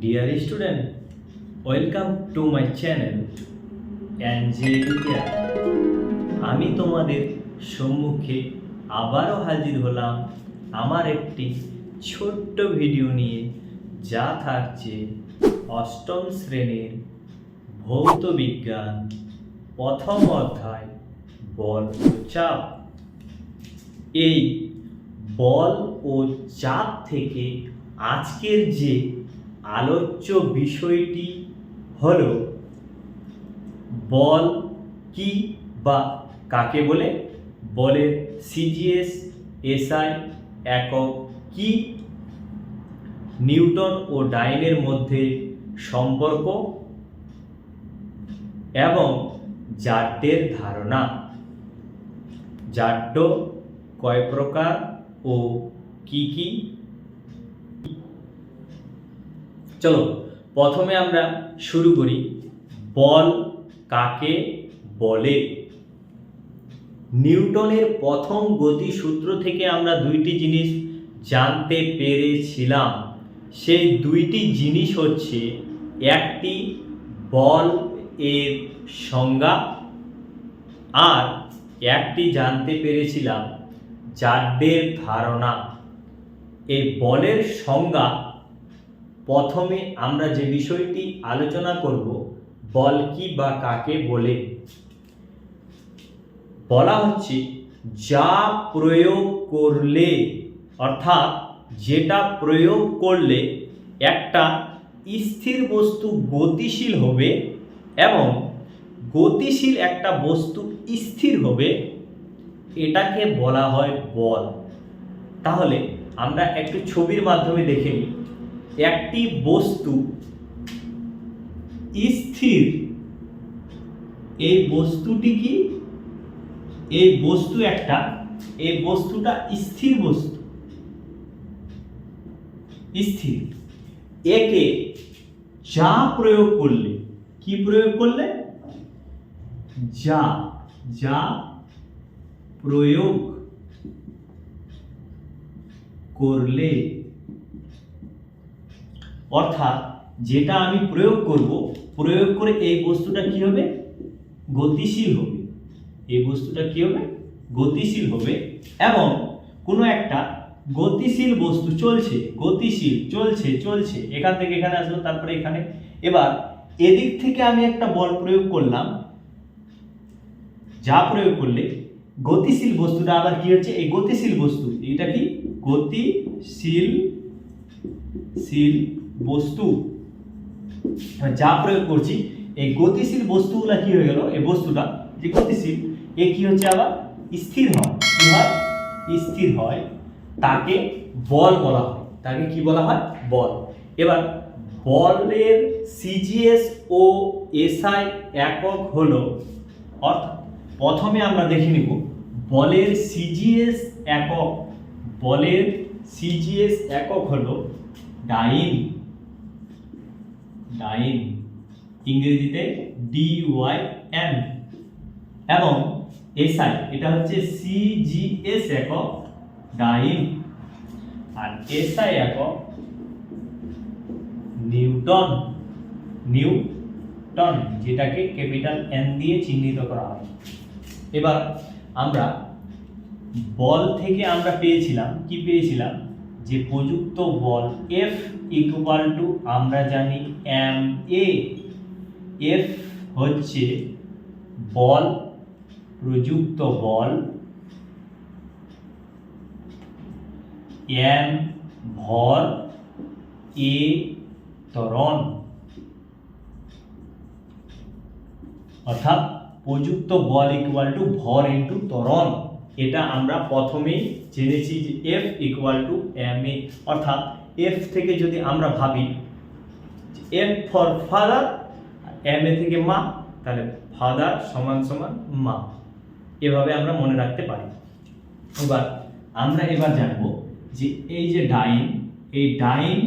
Dear student, welcome to my channel Angelica আমি তোমাদের সম্মুখে আবারও হাজির হলাম আমার একটি ছোট্ট ভিডিও নিয়ে যা থাকছে অষ্টম শ্রেণির ভৌত বিজ্ঞান প্রথম অধ্যায় বল ও চাপ। এই বল ও চাপ থেকে আজকের যে আলোচ্য বিষয়টি হলো বল কি বা কাকে বলে? বলের সিজিএস এসআই একক কি? নিউটন ও ডাইনের মধ্যে সম্পর্ক এবং জাড্ডের ধারণা। জাড্ড কয় প্রকার ও কি কি? চলো, প্রথমে আমরা শুরু করি। বল কাকে বলে? নিউটনের প্রথম গতিসূত্র থেকে আমরা দুইটি জিনিস জানতে পেরেছিলাম। সেই দুইটি জিনিস হচ্ছে, একটি বল এর সংজ্ঞা আর একটি জানতে পেরেছিলাম জাড্ডের ধারণা। এই বলের সংজ্ঞা প্রথমে আমরা যে বিষয়টি আলোচনা করব, বল কি বা কাকে বলে? বলা হচ্ছে, যা প্রয়োগ করলে, অর্থাৎ যেটা প্রয়োগ করলে একটা স্থির বস্তু গতিশীল হবে এবং গতিশীল একটা বস্তু স্থির হবে, এটাকে বলা হয় বল। তাহলে আমরা একটু ছবির মাধ্যমে দেখে নিই। একটি বস্তু স্থির, এই বস্তুটি কি? এই বস্তু একটা, এই বস্তুটা স্থির বস্তু। স্থির। একে যা প্রয়োগ করলে, কি প্রয়োগ করলে? যা যা প্রয়োগ করলে অর্থাৎ যেটা আমি প্রয়োগ করব, প্রয়োগ করে এই বস্তুটা কি হবে? গতিশীল হবে। এই বস্তুটা কি হবে? গতিশীল হবে। এবং কোনো একটা গতিশীল বস্তু চলছে, গতিশীল, চলছে চলছে। এখান থেকে এখানে আসলো, তারপরে এখানে। এবার এদিক থেকে আমি একটা বল প্রয়োগ করলাম। যা প্রয়োগ করলে গতিশীল বস্তুটা আবার কি হচ্ছে? এই গতিশীল বস্তু, এটা কি? গতিশীল, শীল বস্তু যা প্রয়োগ করছি, এই গতিশীল বস্তুগুলা কি হয়ে গেল? এই বস্তুটা, যে গতিশীল, এ কি হচ্ছে আবার? স্থির হয়। কি হয়? স্থির হয়। তাকে বল বলা হয়। তাকে কি বলা হয়? বল। এবার বলের সিজিএস ও এসআই একক হলো, অর্থাৎ প্রথমে আমরা দেখে নিব, বলের সিজিএস একক, বলের সিজিএস একক হলো ডাইন। ডাইন ইংরেজিতে ডি ওয়াই এন এবং এসআই এটা হচ্ছে সিজিএস একক ডাইন আর এসআই একক নিউটন নিউটন, যেটাকে ক্যাপিটাল এন দিয়ে চিহ্নিত করা হয়। এবার আমরা বল থেকে আমরা পেয়েছিলাম, কি পেয়েছিলাম? যে প্রযুক্ত বল এফ ইকুয়াল টু আমরা জানি এম এ এফ হচ্ছে বল, প্রযুক্ত বল এম ভর এ ত্বরণ। অর্থাৎ প্রযুক্ত বল ইকুয়াল টু ভর ইন্টু ত্বরণ। এটা আমরা প্রথমেই জেনেছি যে F equal to M A অর্থাৎ এফ থেকে যদি আমরা ভাবি F for father M A থেকে মা, তাহলে ফাদার সমান সমান মা। এভাবে আমরা মনে রাখতে পারি। এবার আমরা এবার জানব যে এই যে ডাইন, এই ডাইন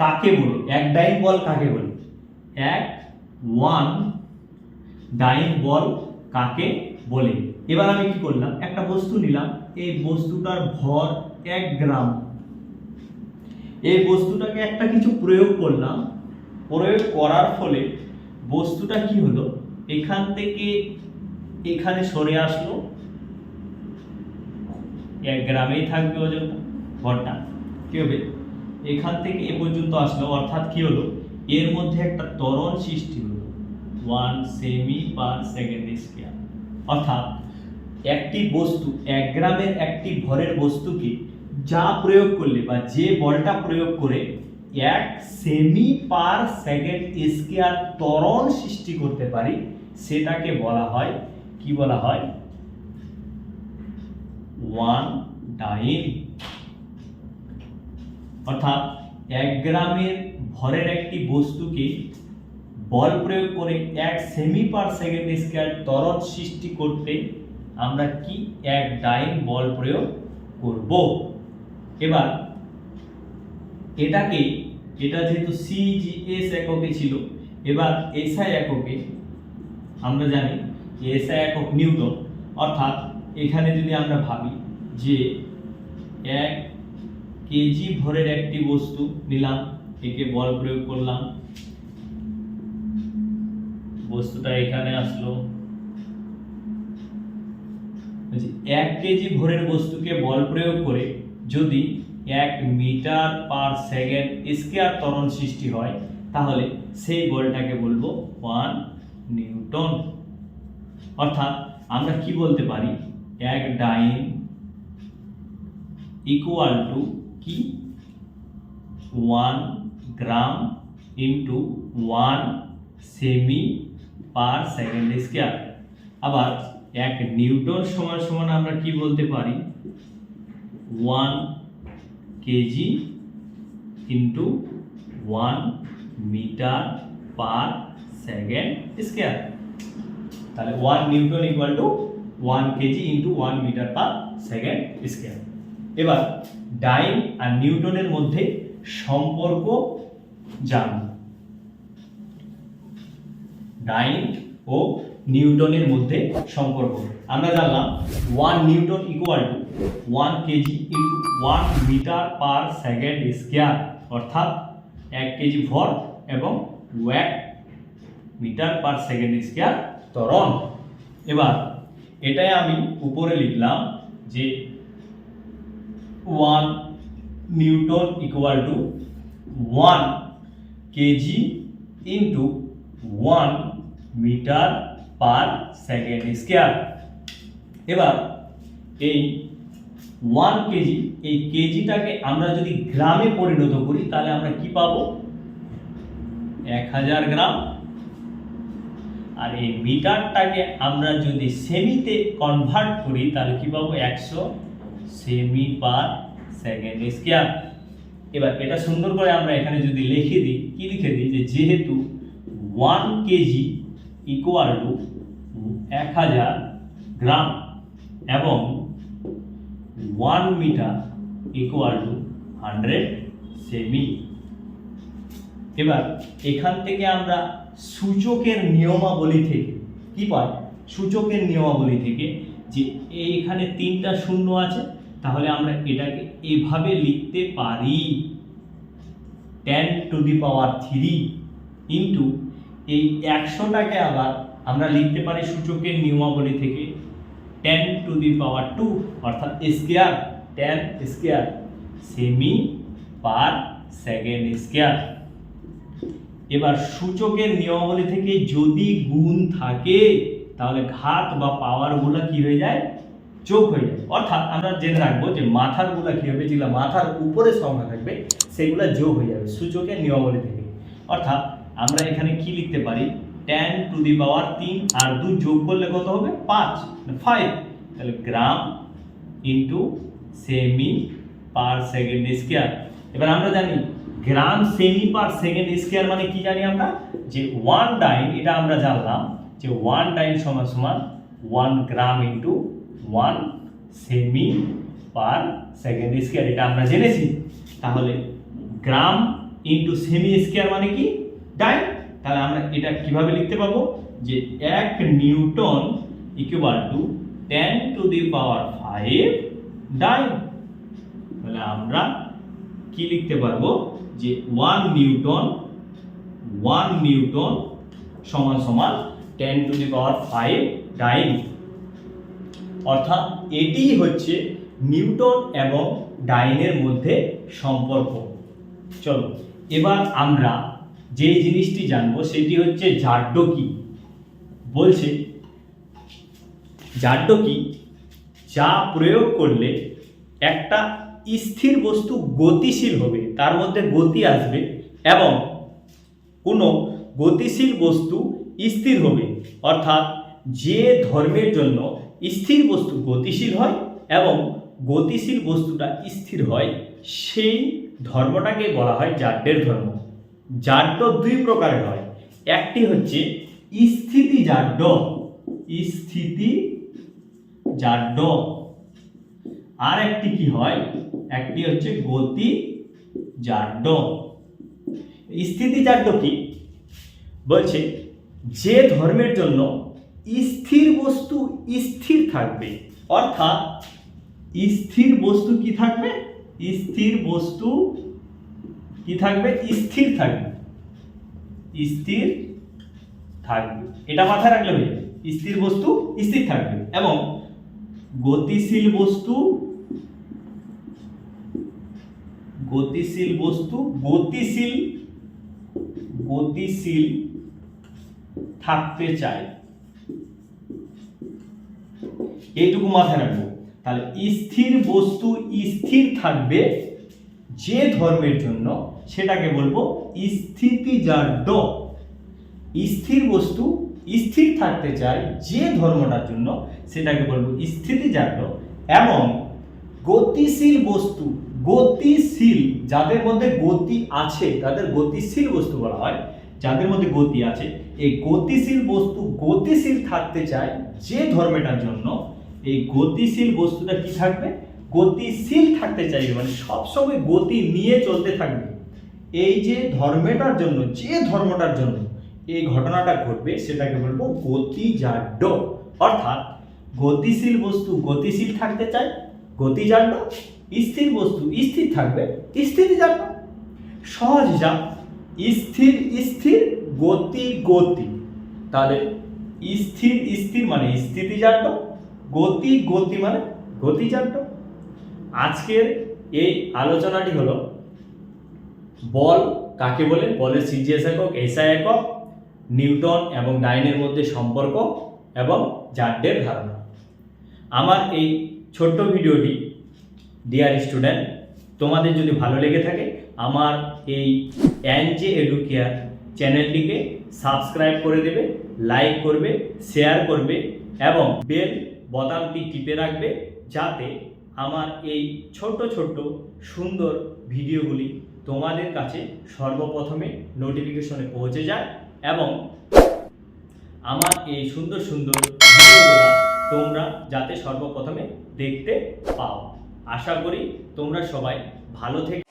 কাকে বলে? এক ডাইন বল কাকে বলে? এক ওয়ান ডাইন বল কাকে বলে? এবার আমি কি করলাম? একটা বস্তু নিলাম। এই বস্তুটার ভর এক গ্রাম। এই বস্তুটাকে একটা কিছু প্রয়োগ করলাম। প্রয়োগ করার ফলে বস্তুটা কি হলো? এখান থেকে এখানে সরে আসলো। এক গ্রামেই থাকবে ওজনটা ভরটা। কি হবে? এখান থেকে এ পর্যন্ত আসলো। অর্থাৎ কি হলো? এর মধ্যে একটা ত্বরণ সৃষ্টি হলো। One semi per second square অর্থাৎ একটি বস্তু, এক গ্রামের একটি ভরের বস্তুকে যা প্রয়োগ করলে বা যে বলটা প্রয়োগ করে এক সেমি পার সেকেন্ড স্কোয়ার ত্বরণ সৃষ্টি করতে পারি, সেটাকে বলা হয়, কি বলা হয়? ওয়ান ডাইন অর্থাৎ এক গ্রামের ভরের একটি বস্তুকে বল প্রয়োগ করে এক সেমি পার সেকেন্ড স্কোয়ার ত্বরণ সৃষ্টি করতে আমরা কি এক ডাইন বল প্রয়োগ করব? এবার, এটাকে এটা যেহেতু সিজিএস এককে ছিল, এবার এসআই এককে, আমরা জানি যে এসআই একক নিউটন। অর্থাৎ, এখানে যদি আমরা ভাবি যে এক কেজি ভরের একটি বস্তু নিলাম, একে বল প্রয়োগ করলাম। বস্তুটা এখানে আসলো। বলছি, এক কেজি ভরের বস্তুকে বল প্রয়োগ করে যদি এক মিটার পার সেকেন্ড স্কোয়ার ত্বরণ সৃষ্টি হয় তাহলে সেই বলটাকে বলব ওয়ান নিউটন। অর্থাৎ আমরা কি বলতে পারি? এক ডাইন ইকুয়াল টু কি? One gram into one semi per second square. আবার এক নিউটন সমান সমান আমরা কি বলতে পারি? One kg into one metre per second square তাহলে one newton equal to one kg into one metre per second square এবার ডাইন আর নিউটনের মধ্যে সম্পর্ক জানব। ডাইন ও নিউটনের মধ্যে সম্পর্ক। আমরা জানলাম one newton equal to one KG into one metre per second square অর্থাৎ এক কেজি ভর এবং ওয়াক মিটার পার সেকেন্ড স্কোয়ার ত্বরণ। এবার, এটাই আমি উপরে লিখলাম যে one newton equal to one KG into one metre per second square. এবার এই ওয়ান কেজি, এই কেজিটাকে আমরা যদি গ্রামে পরিণত করি, তাহলে আমরা কি পাবো? এক হাজার গ্রাম। আর এই মিটারটাকে আমরা যদি সেমিতে কনভার্ট করি, তাহলে কি পাবো? একশো সেমি পার সেকেন্ড স্কোয়ার। এবার এটা সুন্দর করে আমরা এখানে যদি লিখে দিই, কি লিখে দিই? যে যেহেতু ওয়ান কেজি ইকুয়াল টু এক হাজার গ্রাম এবং one metre equal to hundred semi এবার এখান থেকে আমরা সূচকের নিয়মাবলী থেকে কি পাই? সূচকের নিয়মাবলী থেকে যে এইখানে তিনটা শূন্য আছে, তাহলে আমরা এটাকে এভাবে লিখতে পারি। Ten to the power three into এই একশোটাকে আবার আমরা লিখতে পারি সূচকের নিয়মাবলী থেকে ten to the power two অর্থাৎ square ten square semi per second square এবার সূচকের নিয়মাবলী থেকে যদি গুণ থাকে, তাহলে ঘাত বা পাওয়ারগুলো কি হয়ে যায়? যোগ হয়ে যায়। অর্থাৎ আমরা জেনে রাখব যে মাথারগুলো কি হবে? যেগুলো মাথার উপরে সংখ্যা থাকবে, সেগুলো যোগ হয়ে যাবে সূচকের নিয়মাবলী থেকে। অর্থাৎ আমরা এখানে কি লিখতে পারি? টেন টু দি পাওয়ার তিন আর দুই যোগ করলে কত হবে? পাঁচ। ফাইভ তাহলে gram into semi per second square এবার আমরা জানি gram semi per second square মানে কি জানি আমরা? যে ওয়ান ডাইন এটা আমরা জানলাম যে ওয়ান ডাইন সমান সমান one gram into one semi per second square এটা আমরা জেনেছি। তাহলে গ্রাম ইন্টু সেমি স্কোয়ার মানে কি? ডাইন তাহলে আমরা এটা কীভাবে লিখতে পাবো যে এক newton equal to ten to the power five dyne তাহলে আমরা কি লিখতে পারব? যে ওয়ান নিউটন ওয়ান নিউটন সমান সমান ten to the power five dyne অর্থাৎ এটিই হচ্ছে নিউটন এবং ডাইনের মধ্যে সম্পর্ক। চলো, এবার আমরা যে জিনিসটি জানব সেটি হচ্ছে জাড্য কি বলছে জাড্য কি যা প্রয়োগ করলে একটা স্থির বস্তু গতিশীল হবে, তার মধ্যে গতি আসবে এবং কোনো গতিশীল বস্তু স্থির হবে। অর্থাৎ যে ধর্মের জন্য স্থির বস্তু গতিশীল হয় এবং গতিশীল বস্তুটা স্থির হয়, সেই ধর্মটাকে বলা হয় জাড্যের ধর্ম। জাড্য দুই প্রকারের হয়। একটি হচ্ছে স্থিতি জাড্য স্থিতি জাড্য আর একটি কি হয়? একটি হচ্ছে গতি জাড্য স্থিতি জাড্য কি? বলছে যে ধর্মের জন্য স্থির বস্তু স্থির থাকবে। অর্থাৎ স্থির বস্তু কি থাকবে? স্থির বস্তু কি থাকবে? স্থির থাকবে। স্থির থাকবে। এটা মাথায় রাখলে হয়ে। স্থির বস্তু স্থির থাকবে এবং গতিশীল বস্তু গতিশীল বস্তু গতিশীল গতিশীল থাকতে চায়। এইটুকু মাথায় রাখব। তাহলে স্থির বস্তু স্থির থাকবে যে ধর্মের জন্য সেটাকে বলব স্থিতিজাড্য স্থির বস্তু স্থির থাকতে চায় যে ধর্মটার জন্য সেটাকে বলব স্থিতিজাড্য এবং গতিশীল বস্তু, গতিশীল যাদের মধ্যে গতি আছে, তাদের গতিশীল বস্তু বলা হয়, যাদের মধ্যে গতি আছে, এই গতিশীল বস্তু গতিশীল থাকতে চায় যে ধর্মেটার জন্য এই গতিশীল বস্তুটা কি থাকবে? গতিশীল থাকতে চাইবে মানে সবসময় গতি নিয়ে চলতে থাকবে। এই যে ধর্মেটার জন্য, যে ধর্মটার জন্য এই ঘটনাটা ঘটবে, সেটাকে বলব গতিজাড্য অর্থাৎ গতিশীল বস্তু গতিশীল থাকতে চায় গতিজাড্য স্থির বস্তু স্থির থাকবে স্থিতিজাড্য সহজ যা স্থির স্থির, গতি গতি। তাহলে স্থির স্থির মানে স্থিতিজাড্য গতি গতি মানে গতিজাড্য আজকের এই আলোচনাটি হলো বল কাকে বলে? বলের সিজিএস একক, এসআই একক, নিউটন এবং ডাইনের মধ্যে সম্পর্ক এবং জাড্ডের ধারণা। আমার এই ছোট্ট ভিডিওটি ডিয়ার স্টুডেন্ট তোমাদের যদি ভালো লেগে থাকে, আমার এই এনজে এডুকেয়ার চ্যানেলটিকে সাবস্ক্রাইব করে দেবে লাইক করবে শেয়ার করবে এবং বেল বোতামটি টিপে রাখবে, যাতে আমার এই ছোট ছোট সুন্দর ভিডিওগুলি তোমাদের কাছে সর্বপ্রথমে নোটিফিকেশনে পৌঁছে যায় এবং আমার এই সুন্দর সুন্দর ভিডিওগুলো তোমরা যাতে সর্বপ্রথমে দেখতে পাও। আশা করি তোমরা সবাই ভালো থেকে